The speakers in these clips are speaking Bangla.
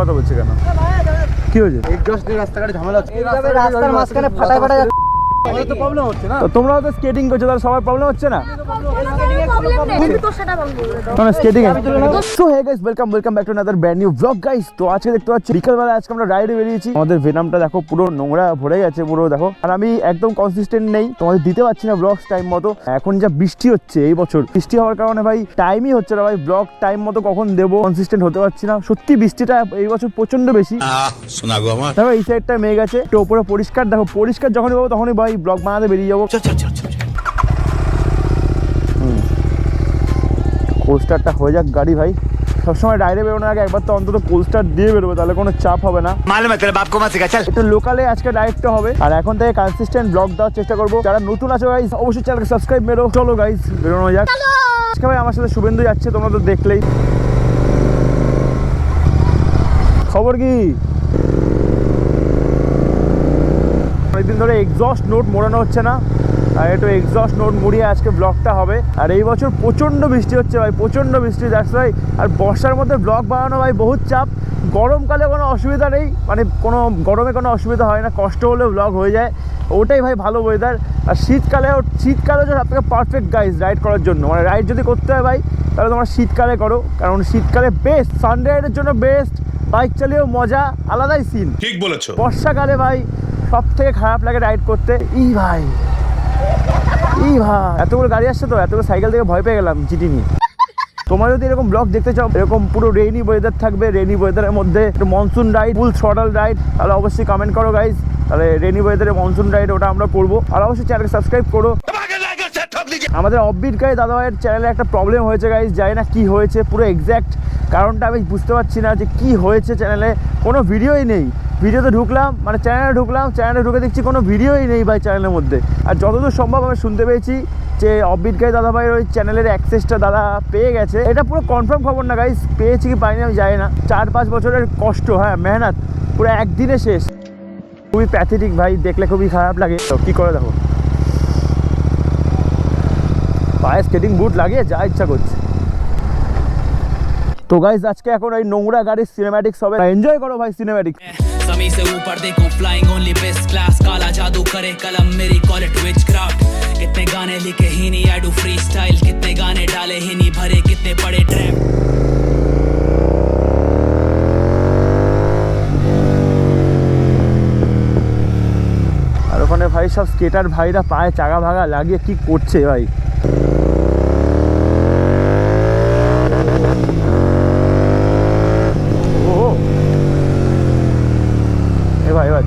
কথা বলছে কেন? কি হয়েছে? রাস্তাঘাটে ঝামেলা হচ্ছে। এইভাবে রাস্তার মাঝখানে ফাটায় ফাটায় তো প্রবলেম হচ্ছে না। তো তোমরাও তো স্কেটিং করছ তাহলে সবার প্রবলেম হচ্ছে না। So hey guys welcome welcome back to another brand new blog guys তো আজকে দেখতে পাচ্ছি বিকালবেলা আজকে আমরা রাইডে বেরিয়েছি। আমাদের ভেনামটা দেখো পুরো নোংরা ভরে গেছে পুরো দেখো। আর আমি একদম কনসিস্টেন্ট নেই। তোমাদের দিতে পারছি না ব্লগস টাইম মতো। এখন যা বৃষ্টি হচ্ছে এই বছর। বৃষ্টি হওয়ার কারণে ভাই টাইমই হচ্ছে না ভাই। ব্লগ টাইম মতো কখন দেবো? কনসিস্টেন্ট হতে পারছি না। সত্যি বৃষ্টিটা এই বছর প্রচণ্ড বেশি। শোনা গো আমার। দেখো এই সাইডটা মেঘ আছে। একটু ওপরে পরিষ্কার। দেখো পরিষ্কার যখনই পাবো তখনই ভাই ব্লগ বানাতে বেরিয়ে যাব। কোলস্টারটা হয়ে যাক গাড়ি ভাই। সবসময় ডাইরে বেরোনোর আগে একবার তো অন্তত কোলস্টার দিয়ে বেরোবে তাহলে কোনো চাপ হবে না। একটু লোকালে আজকে ডাইরেক্টটা হবে। আর এখন থেকে কনসিস্টেন্ট ব্লগ দেওয়ার চেষ্টা করব। যারা নতুন আছে গাইজ অবশ্যই চ্যানেলকে সাবস্ক্রাইব মেরো। চলো গাইজ বেরোনো যাক। আজকে ভাই আমার সাথে শুভেন্দু যাচ্ছে তোমরা তো দেখলেই। খবর কি? অনেকদিন ধরে এক্সস্ট নোট মোড়ানো হচ্ছে না। আর একটু এক্সস্ট নোট মুড়িয়ে আজকে ব্লগটা হবে। আর এই বছর প্রচণ্ড বৃষ্টি হচ্ছে ভাই প্রচণ্ড বৃষ্টি দ্যাটস ভাই আর বর্ষার মধ্যে ব্লগ বানানো ভাই বহুত চাপ। গরমকালে কোনো অসুবিধা নেই মানে কোনো গরমে কোনো অসুবিধা হয় না কষ্ট হলে ব্লগ হয়ে যায়। ওটাই ভাই ভালো ওয়েদার আর শীতকালে শীতকালে হচ্ছে সব থেকে পারফেক্ট গাইজ রাইড করার জন্য মানে রাইড যদি করতে হয় ভাই তাহলে তোমরা শীতকালে করো। কারণ শীতকালে বেস্ট সানডে রাইডের জন্য বেস্ট বাইক চালিয়েও মজা আলাদাই সিন ঠিক বলেছ। বর্ষাকালে ভাই সব থেকে খারাপ লাগে রাইড করতে। ই ভাই। ই ভাই এতগুলো গাড়ি আসছে তো, এতগুলো সাইকেল থেকে ভয় পেয়ে গেলাম জিটি নিয়ে। তোমরা যদি এরকম ব্লগ দেখতে চাও, এরকম পুরো রেইনি ওয়েদার থাকবে রেইনি ওয়েদারের মধ্যে একটু monsoon ride full throttle ride তাহলে অবশ্যই কমেন্ট করো গাইজ তাহলে রেইনি ওয়েদারে মনসুন রাইড ওটা আমরা করব। আর অবশ্যই চ্যানেলকে সাবস্ক্রাইব করো। আমাদের অববিট গাই দাদাভাইয়ের চ্যানেলে একটা প্রবলেম হয়েছে গাইজ জানি না কি হয়েছে, পুরো এক্স্যাক্ট কারণটা আমি বুঝতে পারছি না যে কি হয়েছে চ্যানেলে কোনো ভিডিওই নেই। ভিডিওতে ঢুকলাম মানে চ্যানেলে ঢুকলাম চ্যানেলে ঢুকে দেখছি কোনো ভিডিওই নেই ভাই চ্যানেলের মধ্যে। আর যতদূর সম্ভব আমি শুনতে পেয়েছি যে অববিট গাই দাদাভাইয়ের ওই চ্যানেলের অ্যাক্সেসটা দাদা পেয়ে গেছে। এটা পুরো কনফার্ম খবর না গাইজ পেয়েছি কি পাইনি আমি জানি না। চার পাঁচ বছরের কষ্ট হ্যাঁ মেহনত, পুরো একদিনে শেষ। খুবই প্যাথেটিক ভাই, দেখলে খুবই খারাপ লাগে। তো কী করে দেখো? পায়ে স্কেটিং বুট লাগিয়ে যা ইচ্ছা করছে। তো গাইজ আজকে এখন এই নোংরা গাড়ির সিনেম্যাটিক্স হবে এনজয় করো ভাই সিনেম্যাটিক্স समी से ऊपर देखो फ्लाइंग ओनली बेस्ट क्लास काला जादू करे कलम मेरी कॉल इट विच क्राफ्ट कितने गाने लिखे ही नहीं आई डू फ्री स्टाइल कितने गाने डाले ही नहीं भरे कितने पड़े ट्रैप আর ওখানে ভাই সব স্কেটার ভাইরা পায়ে চাকা ভাগা লাগিয়ে কি করছে ভাই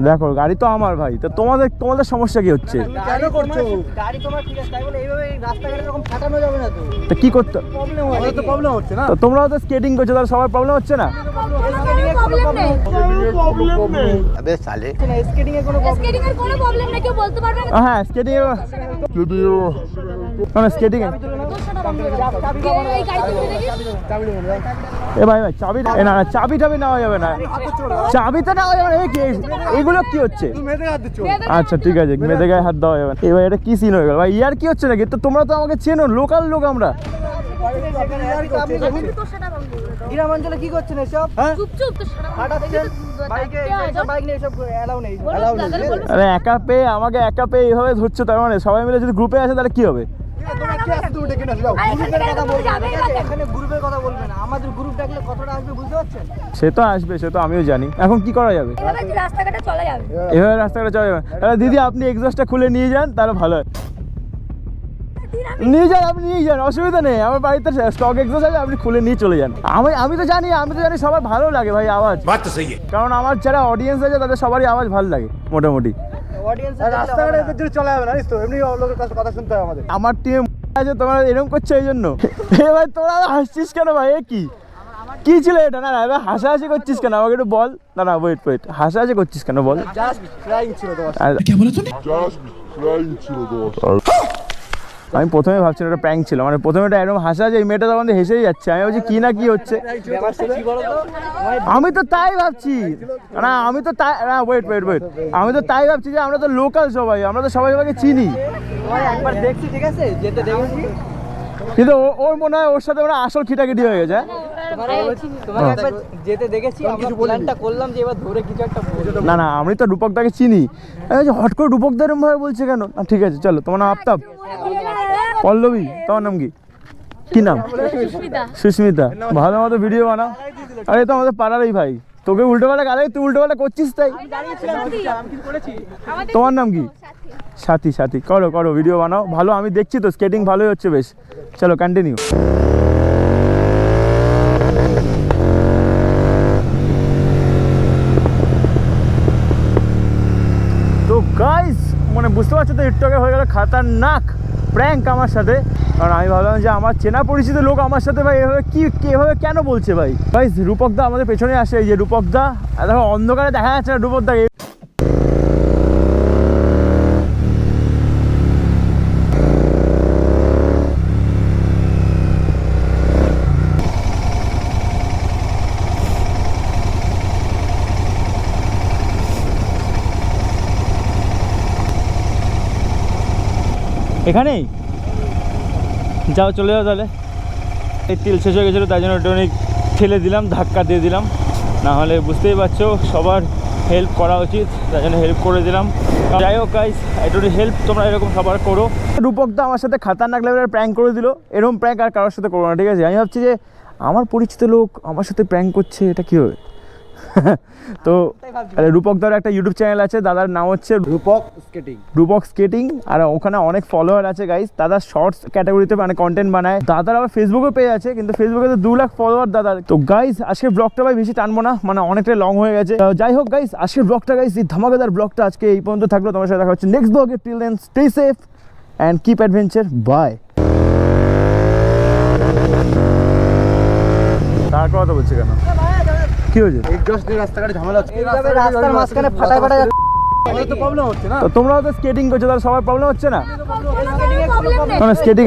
দেখো গাড়ি তো আমার ভাই তো তোমাদের তোমাদের সমস্যা কি হচ্ছে? কি করতে তো না। তোমরাও তো স্কেটিং করছ তাহলে সবার প্রবলেম হচ্ছে না? হ্যাঁ স্কেটিং স্কেটিং এ ভাই ভাই চাবি না না, চাবি টাবি নেওয়া যাবে না। চাবি তো নেওয়া যাবে না এগুলো কি হচ্ছে? আচ্ছা ঠিক আছে মেয়েদের গায়ে হাত দেওয়া যাবে না। এবার এটা কি সিন হয়ে গেল? ভাই ইয়ার কি হচ্ছে নাকি? তো তোমরা তো আমাকে চেনো লোকাল লোক আমরা। কি করছেন এসব? নেই। আরে একা পেয়ে আমাকে একা পেয়ে এইভাবে ধরছো তার মানে সবাই মিলে যদি গ্রুপে আছে তাহলে কি হবে? সে তো আসবে সে তো আমিও জানি। এখন কি করা যাবে? এভাবে রাস্তাঘাটে চলে যাবে। তাহলে দিদি আপনি এক্সস্টটা খুলে নিয়ে যান তাহলে ভালো হয়। নিয়ে যান আপনি নিয়ে যান অসুবিধা নেই। আমার বাড়িতে স্টক এক্সোস আছে আপনি খুলে নিয়ে চলে যান। আমি আমি তো জানি আমি তো জানি সবার ভালো লাগে ভাই আওয়াজ। কারণ আমার যারা অডিয়েন্স আছে তাদের সবারই আওয়াজ ভালো লাগে মোটামুটি। রাস্তাঘাটে চলে যাবে না তো? এমনি লোকের কাছে কথা শুনতে আমাদের। আমার টিম আছে তোমরা এরকম করছ এই জন্য। এ ভাই তোরা হাসছিস কেন ভাই? এ কি? কি ছিল এটা? না না এবার হাসাহাসি করছিস কেন? আমাকে একটু বল। না না ওয়েট ওয়েট হাসাহাসি করছিস কেন? বল। ছিল তোমার। আর আমি প্রথমে ভাবছিলাম এটা প্র্যাঙ্ক ছিল। মানে প্রথমে এটা এরকম হাসা যে এই মেয়েটা তখন দিয়ে হেসেই যাচ্ছে। আমি বলছি কি না কি হচ্ছে? আমি তো তাই ভাবছি। না আমি তো তাই না ওয়েট ওয়েট ওয়েট আমি তো তাই ভাবছি যে আমরা তো লোকাল সবাই আমরা তো সবাই সবাইকে চিনি। একবার দেখছি ঠিক আছে যেতে দেখেছি কিন্তু ও- ওর মনে হয় ওর সাথে ওরা আসল খিটাখিটি হয়ে গেছে হ্যাঁ? তোমাকে দেখেছি আমরা প্ল্যানটা করলাম যে এবার ধরে কিছু একটা বলব। না না আমি তো রূপকদাকে চিনি। আমি বলছি, হট করে রূপকদা এরকম ভাবে বলছে কেন? না ঠিক আছে চলো তোমার নাম আফতাব। পল্লবী তোমার নাম কি? কি নাম? সুস্মিতা। সুস্মিতা। ভালো মতো ভিডিও বানাও। আরে তো আমাদের পাড়ারই ভাই। তোকে উল্টো পাল্টা গালে তুই উল্টো পাল্টা করছিস তাই? তোমার নাম কি? সাথী। সাথী করো করো ভিডিও বানাও। ভালো আমি দেখছি তো স্কেটিং ভালোই হচ্ছে বেশ। চলো কন্টিনিউ তো গাইস মানে বুঝতে পারছ তো টিকটকে হয়ে গেল খাতারনাক। প্র্যাঙ্ক আমার সাথে। কারণ আমি ভাবলাম যে আমার চেনা পরিচিত লোক আমার সাথে ভাই, এভাবে কি এভাবে কেন বলছে ভাই? ভাই, রূপকদা আমাদের পেছনে আসে, এই যে রূপকদা। দেখো, অন্ধকারে দেখা যাচ্ছে না রূপকদাকে। এখানেই? যাও, চলে যাও তাহলে। এই তেল শেষ হয়ে গেছিল, তাই জন্য ওটা অনেক ঠেলে দিলাম, ধাক্কা দিয়ে দিলাম। না হলে বুঝতেই পারছ, সবার হেল্প করা উচিত, তাই জন্য হেল্প করে দিলাম। যাই হোক গাইস একটু হেল্প তোমরা এরকম সবার করো। রূপকদা আমার সাথে খাতারনাক লেভেলের প্র্যাঙ্ক করে দিল। এরকম প্র্যাঙ্ক আর কারোর সাথে করব না, ঠিক আছে? আমি ভাবছি যে, আমার পরিচিত লোক আমার সাথে প্র্যাঙ্ক করছে, এটা কী হবে তো রূপক রূপকদার একটা ইউটিউব চ্যানেল আছে দাদার নাম হচ্ছে রূপক স্কেটিং রূপক স্কেটিং আর ওখানে অনেক ফলোয়ার আছে গাইস দাদা শর্টস ক্যাটাগরিতে মানে কন্টেন্ট বানায়। দাদার আবার ফেসবুকে পেয়ে আছে কিন্তু ফেসবুকে তো দু লাখ ফলোয়ার দাদার। তো গাইস আজকের ব্লগটা ভাই বেশি টানবো না মানে অনেকটা লং হয়ে গেছে। যাই হোক গাইস আজকের ব্লগটা গাইস এই ধামাকাদার ব্লগটা আজকে এই পর্যন্ত থাকল। তোমার সাথে দেখা হচ্ছে নেক্সট ব্লগে till then stay safe and keep adventure bye তার কথা বলছে কেন? কি হয়েছে? এক্সস্ট রাস্তাঘাটে ঝামেলা হচ্ছে। এইভাবে রাস্তার মাঝখানে ফাটায় ফাটায় তো প্রবলেম হচ্ছে না। তোমরাও তো স্কেটিং করছ তাহলে সবার প্রবলেম হচ্ছে না? স্কেটিং